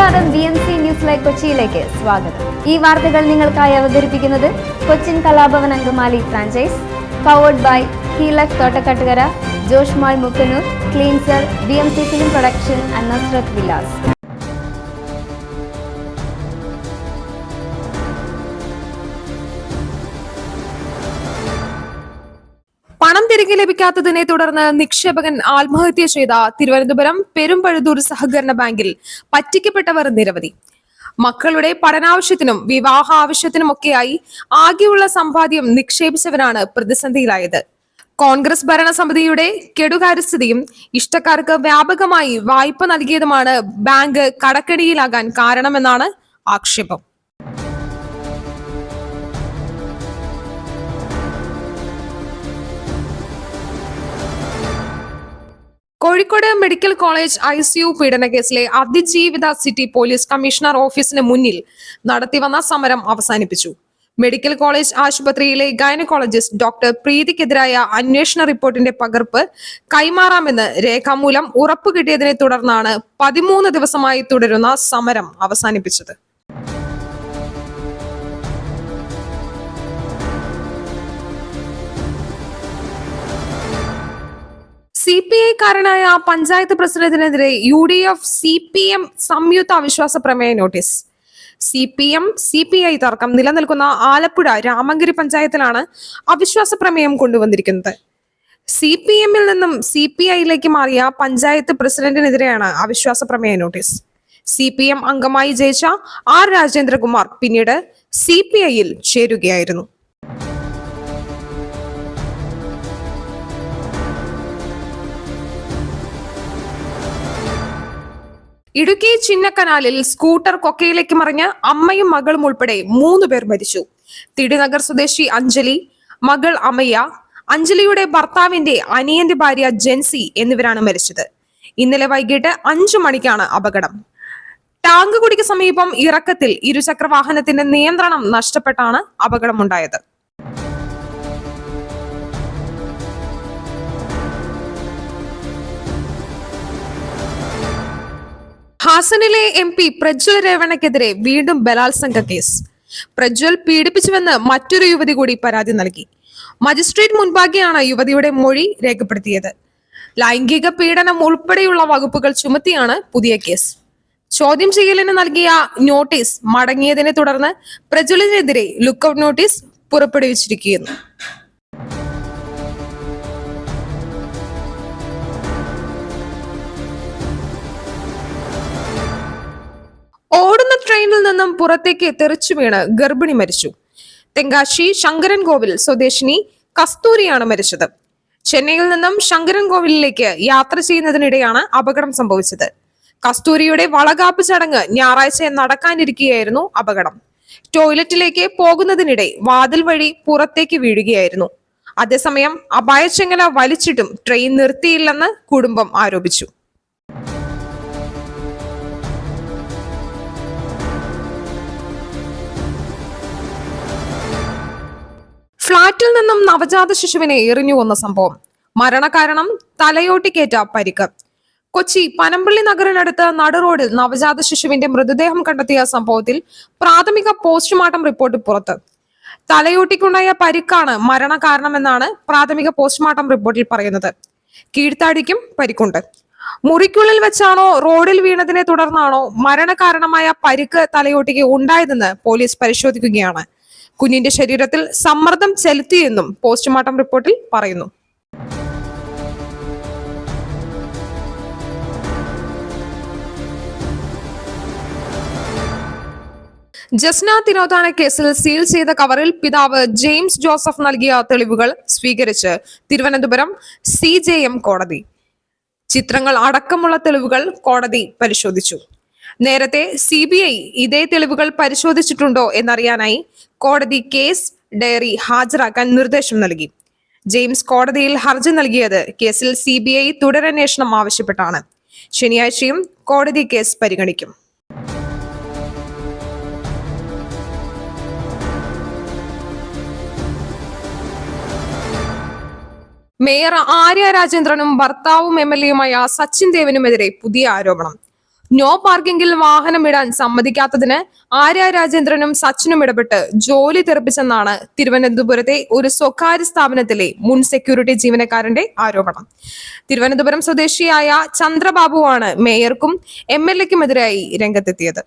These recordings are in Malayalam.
നമസ്കാരം B M C news live കൊച്ചിയിലേക്ക് സ്വാഗതം. ഈ വാർത്തകൾ നിങ്ങൾക്കായി അവതരിപ്പിക്കുന്നത് Cochin Kalabhavan Angamaly franchise powered by ഹീലക് Thottakattukara ജോഷ്മാൾ Mukkanoor cleanser B M C film production and Vilas തിരികെ ലഭിക്കാത്തതിനെ തുടർന്ന് നിക്ഷേപകൻ ആത്മഹത്യ ചെയ്ത തിരുവനന്തപുരം പെരുമ്പഴുതൂർ സഹകരണ ബാങ്കിൽ പറ്റിക്കപ്പെട്ടവർ നിരവധി. മക്കളുടെ പഠനാവശ്യത്തിനും വിവാഹ ആവശ്യത്തിനുമൊക്കെയായി ആകെയുള്ള സമ്പാദ്യം നിക്ഷേപിച്ചവരാണ് പ്രതിസന്ധിയിലായത്. കോൺഗ്രസ് ഭരണസമിതിയുടെ കെടുകാര്യസ്ഥതയും ഇഷ്ടക്കാർക്ക് വ്യാപകമായി വായ്പ നൽകിയതുമാണ് ബാങ്ക് കടക്കെണിയിലാകാൻ കാരണമെന്നാണ് ആക്ഷേപം. Kozhikode medical college I C U പീഡനക്കേസിലെ അതിജീവിത സിറ്റി പോലീസ് കമ്മീഷണർ ഓഫീസിന് മുന്നിൽ നടത്തിവന്ന സമരം അവസാനിപ്പിച്ചു. മെഡിക്കൽ കോളേജ് ആശുപത്രിയിലെ ഗൈനക്കോളജിസ്റ്റ് ഡോക്ടർ പ്രീതിക്കെതിരായ അന്വേഷണ റിപ്പോർട്ടിന്റെ പകർപ്പ് കൈമാറാമെന്ന് രേഖാമൂലം ഉറപ്പ് കിട്ടിയതിനെ തുടർന്നാണ് പതിമൂന്ന് ദിവസമായി തുടരുന്ന സമരം അവസാനിപ്പിച്ചത്. C P panchayat പ്രസിഡന്റിനെതിരെ U D F C P M സംയുക്ത അവിശ്വാസ പ്രമേയ notice. C P M C P I തർക്കം നിലനിൽക്കുന്ന ആലപ്പുഴ രാമങ്കരി പഞ്ചായത്തിലാണ് അവിശ്വാസ പ്രമേയം കൊണ്ടുവന്നിരിക്കുന്നത്. സി പി എമ്മിൽ നിന്നും സി പി ഐയിലേക്ക് മാറിയ പഞ്ചായത്ത് പ്രസിഡന്റിനെതിരെയാണ് അവിശ്വാസ പ്രമേയ നോട്ടീസ്. സി പി എം അംഗമായി ജയിച്ച ആർ രാജേന്ദ്രകുമാർ പിന്നീട് സി പി ഐയിൽ ചേരുകയായിരുന്നു. ഇടുക്കി ചിന്നക്കനാലിൽ സ്കൂട്ടർ കൊക്കയിലേക്ക് മറിഞ്ഞ് അമ്മയും മകളും ഉൾപ്പെടെ മൂന്ന് പേർ മരിച്ചു. തിരുനഗർ സ്വദേശി അഞ്ജലി മകൾ അമയ്യ അഞ്ജലിയുടെ ഭർത്താവിന്റെ അനിയന്റെ ഭാര്യ ജെൻസി എന്നിവരാണ് മരിച്ചത്. ഇന്നലെ വൈകിട്ട് അഞ്ചു മണിക്കാണ് അപകടം. ടാങ്കുകുടിക്ക് സമീപം ഇറക്കത്തിൽ ഇരുചക്ര വാഹനത്തിന്റെ നിയന്ത്രണം നഷ്ടപ്പെട്ടാണ് അപകടമുണ്ടായത്. ഹാസനിലെ എം പി പ്രജ്വൽ രേവണക്കെതിരെ വീണ്ടും ബലാത്സംഗ കേസ്. പ്രജ്വൽ പീഡിപ്പിച്ചുവെന്ന് മറ്റൊരു യുവതി കൂടി പരാതി നൽകി. മജിസ്ട്രേറ്റ് മുൻപാകെയാണ് യുവതിയുടെ മൊഴി രേഖപ്പെടുത്തിയത്. ലൈംഗിക പീഡനം ഉൾപ്പെടെയുള്ള വകുപ്പുകൾ ചുമത്തിയാണ് പുതിയ കേസ്. ചോദ്യം ചെയ്യലിന് നൽകിയ നോട്ടീസ് മടങ്ങിയതിനെ തുടർന്ന് പ്രജ്വലിനെതിരെ ലുക്കൌട്ട് നോട്ടീസ് പുറപ്പെടുവിച്ചിരിക്കുന്നു. ട്രെയിനിൽ നിന്നും പുറത്തേക്ക് തെറിച്ചു വീണ് ഗർഭിണി മരിച്ചു. തെങ്കാശി ശങ്കരൻ കോവിൽ സ്വദേശിനി കസ്തൂരിയാണ് മരിച്ചത്. ചെന്നൈയിൽ നിന്നും ശങ്കരൻ കോവിലിലേക്ക് യാത്ര ചെയ്യുന്നതിനിടെയാണ് അപകടം സംഭവിച്ചത്. കസ്തൂരിയുടെ വളകാപ്പ് ചടങ്ങ് ഞായറാഴ്ച നടക്കാനിരിക്കുകയായിരുന്നു അപകടം. ടോയ്ലറ്റിലേക്ക് പോകുന്നതിനിടെ വാതിൽ വഴി പുറത്തേക്ക് വീഴുകയായിരുന്നു. അതേസമയം അപായച്ചെങ്ങല വലിച്ചിട്ടും ട്രെയിൻ നിർത്തിയില്ലെന്ന് കുടുംബം ആരോപിച്ചു. ഫ്ളാറ്റിൽ നിന്നും നവജാത ശിശുവിനെ എറിഞ്ഞു കൊന്ന സംഭവം. മരണകാരണം തലയോട്ടിക്കേറ്റ പരിക്ക്. കൊച്ചി പനമ്പള്ളി നഗറിനടുത്ത് നടുറോഡിൽ നവജാത ശിശുവിന്റെ മൃതദേഹം കണ്ടെത്തിയ സംഭവത്തിൽ പ്രാഥമിക പോസ്റ്റ്മോർട്ടം റിപ്പോർട്ട് പുറത്ത്. തലയോട്ടിക്കുണ്ടായ പരിക്കാണ് മരണകാരണമെന്നാണ് പ്രാഥമിക പോസ്റ്റ്മോർട്ടം റിപ്പോർട്ടിൽ പറയുന്നത്. കീഴ്ത്താടിക്കും പരിക്കുണ്ട്. മുറിക്കുള്ളിൽ വെച്ചാണോ റോഡിൽ വീണതിനെ തുടർന്നാണോ മരണകാരണമായ പരിക്ക് തലയോട്ടിക്ക് ഉണ്ടായതെന്ന് പോലീസ് പരിശോധിക്കുകയാണ്. കുഞ്ഞിന്റെ ശരീരത്തിൽ സമ്മർദ്ദം ചെലുത്തിയെന്നും പോസ്റ്റ്മോർട്ടം റിപ്പോർട്ടിൽ പറയുന്നു. ജസ്ന തിരോധാന കേസിൽ സീൽ ചെയ്ത കവറിൽ പിതാവ് ജെയിംസ് ജോസഫ് നൽകിയ തെളിവുകൾ സ്വീകരിച്ച് തിരുവനന്തപുരം സി കോടതി. ചിത്രങ്ങൾ അടക്കമുള്ള തെളിവുകൾ കോടതി പരിശോധിച്ചു. നേരത്തെ സി ബി ഐ ഇതേ തെളിവുകൾ പരിശോധിച്ചിട്ടുണ്ടോ എന്നറിയാനായി കോടതി കേസ് ഡയറി ഹാജരാക്കാൻ നിർദ്ദേശം നൽകി. ജെയിംസ് കോടതിയിൽ ഹർജി നൽകിയത് കേസിൽ സി ബി ഐ തുടരന്വേഷണം ആവശ്യപ്പെട്ടാണ്. ശനിയാഴ്ചയും കോടതി കേസ് പരിഗണിക്കും. മേയർ ആര്യ രാജേന്ദ്രനും ഭർത്താവും എം എൽ എയുമായ സച്ചിൻ ദേവനുമെതിരെ പുതിയ ആരോപണം. നോ പാർക്കിംഗിൽ വാഹനം ഇടാൻ സമ്മതിക്കാത്തതിന് ആര്യ രാജേന്ദ്രനും സച്ചിനും ഇടപെട്ട് ജോലി തെറിപ്പിച്ചെന്നാണ് തിരുവനന്തപുരത്തെ ഒരു സ്വകാര്യ സ്ഥാപനത്തിലെ മുൻ സെക്യൂരിറ്റി ജീവനക്കാരന്റെ ആരോപണം. തിരുവനന്തപുരം സ്വദേശിയായ ചന്ദ്രബാബുവാണ് മേയർക്കും എം എൽ എക്കുമെതിരായി രംഗത്തെത്തിയത്.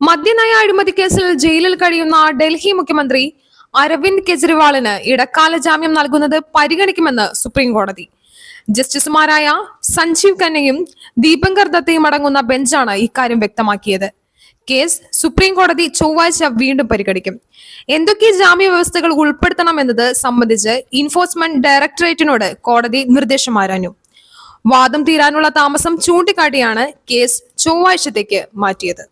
മദ്യനയ അഴിമതി കേസിൽ ജയിലിൽ കഴിയുന്ന ഡൽഹി മുഖ്യമന്ത്രി അരവിന്ദ് കെജ്രിവാളിന് ഇടക്കാല ജാമ്യം നൽകുന്നത് പരിഗണിക്കുമെന്ന് സുപ്രീം കോടതി. ജസ്റ്റിസുമാരായ സഞ്ജീവ് ഖന്നയും ദീപങ്കർ ദത്തയും അടങ്ങുന്ന ബെഞ്ചാണ് ഇക്കാര്യം വ്യക്തമാക്കിയത്. കേസ് സുപ്രീം കോടതി ചൊവ്വാഴ്ച വീണ്ടും പരിഗണിക്കും. എന്തൊക്കെ ജാമ്യ വ്യവസ്ഥകൾ ഉൾപ്പെടുത്തണം ഉൾപ്പെടുത്തണമെന്നത് സംബന്ധിച്ച് ഇൻഫോഴ്സ്മെന്റ് ഡയറക്ടറേറ്റിനോട് കോടതി നിർദ്ദേശം ആരാഞ്ഞു. വാദം തീരാനുള്ള താമസം ചൂണ്ടിക്കാട്ടിയാണ് കേസ് ചൊവ്വാഴ്ചത്തേക്ക് മാറ്റിയത്.